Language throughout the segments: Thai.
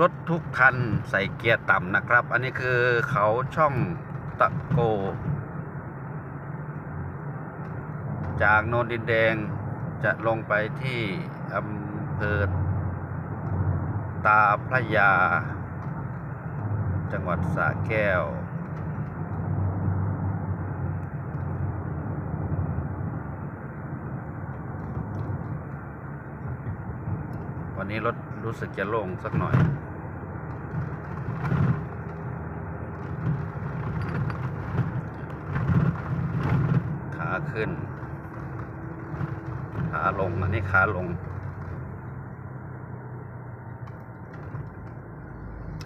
รถทุกคันใส่เกียร์ต่ำนะครับ อันนี้คือเขาช่องตะโก จากโนนดินแดงจะลงไปที่อำเภอตาพระยา จังหวัดสระแก้ว วันนี้รถรู้สึกจะโล่งสักหน่อย ขาขึ้น ขาลง อันนี้ขาลง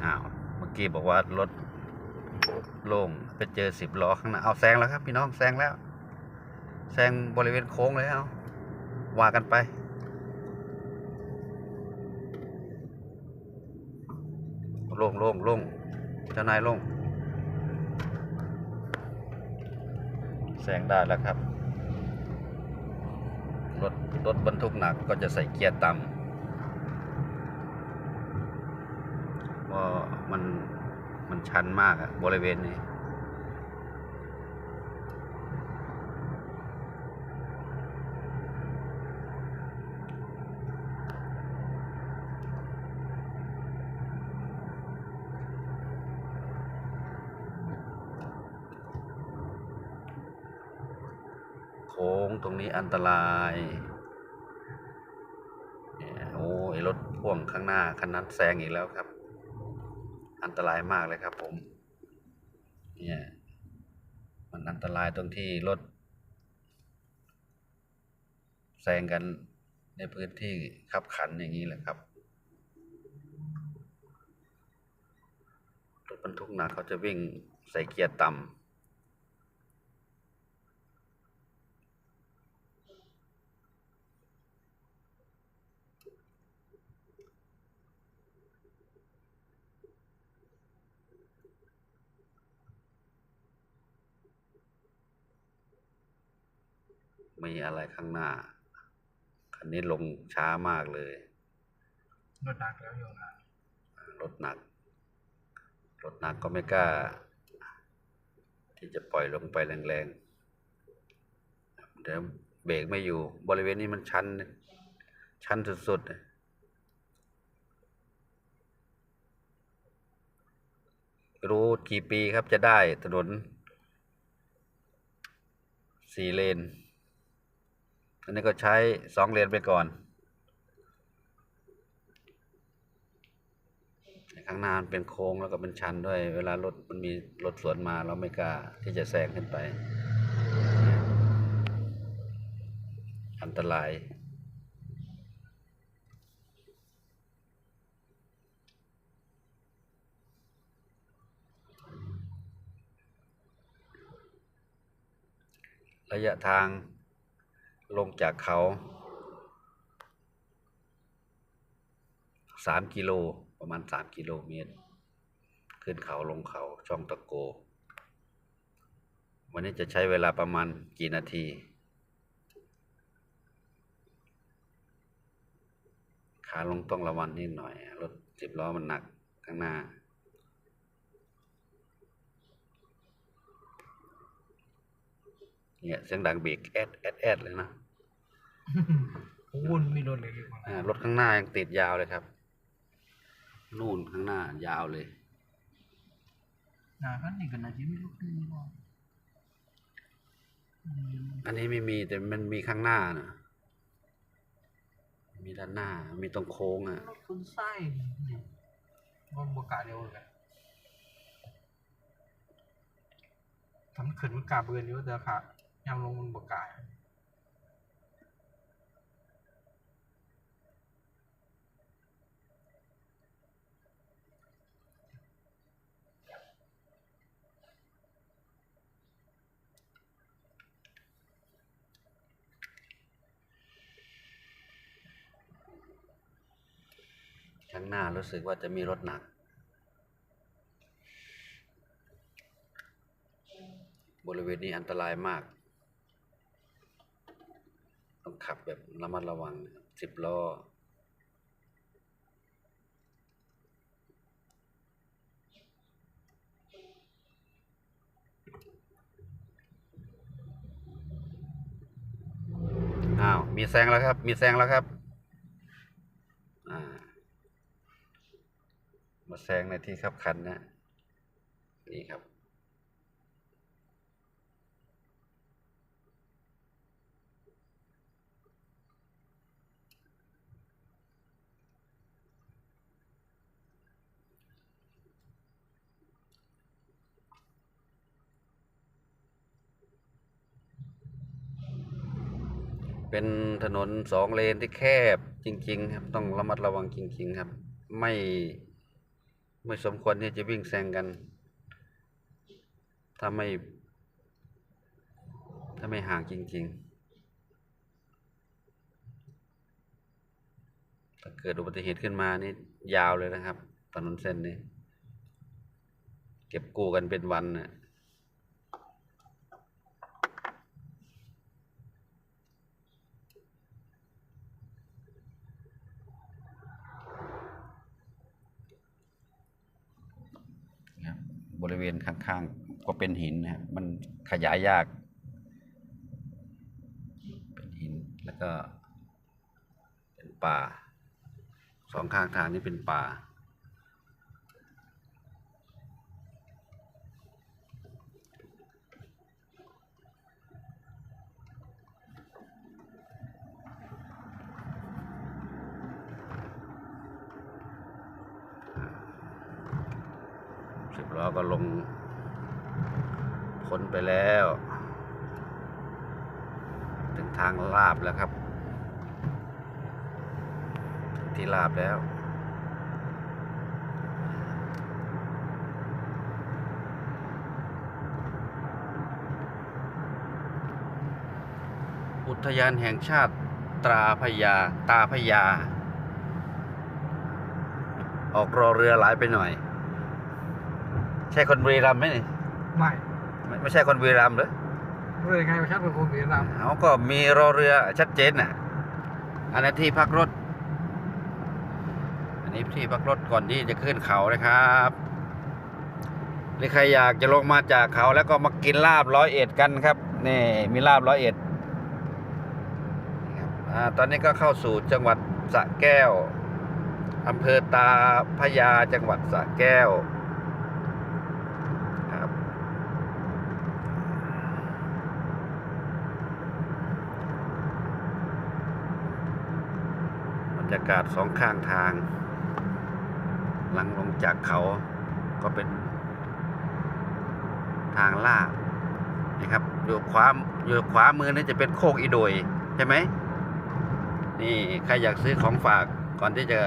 อ้าว เมื่อกี้บอกว่ารถโล่งไปเจอสิบล้อข้างหน้า เอาแซงแล้วครับพี่น้องแซงแล้ว แซงบริเวณโค้งเลยเอาว่ากันไปโล่งโล่งโล่งเจ้านายโล่งแซงได้แล้วครับ รถรถบรรทุกหนักก็จะใส่เกียร์ต่ำเพราะมันมันชันมากอะบริเวณนี้ ค้งตรงนี้อันตรายเนี่ยโอ้ยรถพ่วงข้างหน้าคันนั้นแซงอีกแล้วครับ อันตรายมากเลยครับผม เนี่ยมันอันตรายตรงที่รถแซงกันในพื้นที่ขับขันอย่างนี้แหละครับรถบรรทุกหนักเขาจะวิ่งใส่เกียร์ต่ำ มีอะไรข้างหน้า คันนี้ลงช้ามากเลย รถหนักแล้วโยมนะรถหนัก รถหนักก็ไม่กล้า ที่จะปล่อยลงไปแรงๆ เดี๋ยวเบรกไม่อยู่ บริเวณนี้มันชัน ชันสุดๆรู้กี่ปีครับจะได้ถนนสี่เลน อันนี้ก็ใช้สองเลนไปก่อน ข้างหน้ามันเป็นโค้งแล้วก็เป็นชันด้วย เวลารถมันมีรถสวนมาเราไม่กล้าที่จะแซงขึ้นไป อันตรายระยะทาง ลงจากเขาสามกิโลประมาณสามกิโลเมตร ขึ้นเขาลงเขาช่องตะโก วันนี้จะใช้เวลาประมาณกี่นาทีขาลงต้องระวังนิดหน่อย รถสิบล้อมันหนักข้างหน้า เนี่ยเสียงดังเบรกแอดแอดแอดเลยนะโอ้ยมีรถเลยดีกว่าอ่ารถข้างหน้ายังติดยาวเลยครับ นู่นข้างหน้ายาวเลยหนาคันนี้ก็น่าจะมีรถขึ้นก่อนอืมอันนี้ไม่มีแต่มันมีข้างหน้านะมีด้านหน้า มีตรงโค้งอะรถคุณไส้เนี่ยรถบกล้าเร็วเลยทำขึ้นมันกล้าเบือนอยู่แต่ค่ะ ยามลงมันบกล้าข้างหน้ารู้สึกว่าจะมีรถหนัก บริเวณนี้อันตรายมาก ขับแบบระมัดระวังสิบล้ออ้าว มีแซงแล้วครับ มีแซงแล้วครับามาแซงในที่ขับคันนะ นี่ครับ เป็นถนนสองเลนที่แคบจริง ๆ ครับ ต้องระมัดระวังจริง ๆ ครับ ไม่ไม่สมควรที่จะวิ่งแซงกัน ถ้าไม่ ถ้าไม่ห่างจริง ๆ ถ้าเกิดอุบัติเหตุขึ้นมานี่ยาวเลยนะครับ ถนนเส้นนี้ เก็บกู้กันเป็นวันนะนะ บริเวณข้างๆก็เป็นหินนะครับมันขยายยาก เป็นหินแล้วก็เป็นป่าสองข้างทางนี้เป็นป่า ล้อก็ลงพ้นไปแล้ว ถึงทางลาบแล้วครับ ที่ลาบแล้วอุทยานแห่งชาติตราพญาตาพญาออกรอเรือหลายไปหน่อย ช่คนบุรีรัมย์ไหมนี่ไม่ไม่ไม่ใช่คนบุรีรัมย์เหรอรู้ได้ไงว่าฉันเป็นคนเวียดนามเขาก็มีรอเรือชัดเจนน่ะ อันนี้ที่พักรถ อันนี้ที่พักรถก่อนที่จะขึ้นเขานะครับหรือใครอยากจะลงมาจากเขาแล้วก็มากินลาบร้อยเอ็ดกันครับนี่มีลาบร้อยเอ็ดนี่ครับอ่าตอนนี้ก็เข้าสู่จังหวัดสระแก้วอำเภอตาพระยาจังหวัดสระแก้ว ครับ บร รยากาศสองข้างทาง หลังลงจากเขาก็เป็นทางลาดนะครับอยู่ขวาอยู่ขวามือนี่จะเป็นโคกอีโดยใช่ไหมนี่ใครอยากซื้อของฝากก่อนที่จะ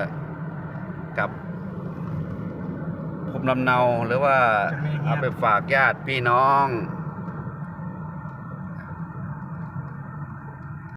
กลับภูมิลำเนาหรือว่าเอาไปฝากญาติพี่น้อง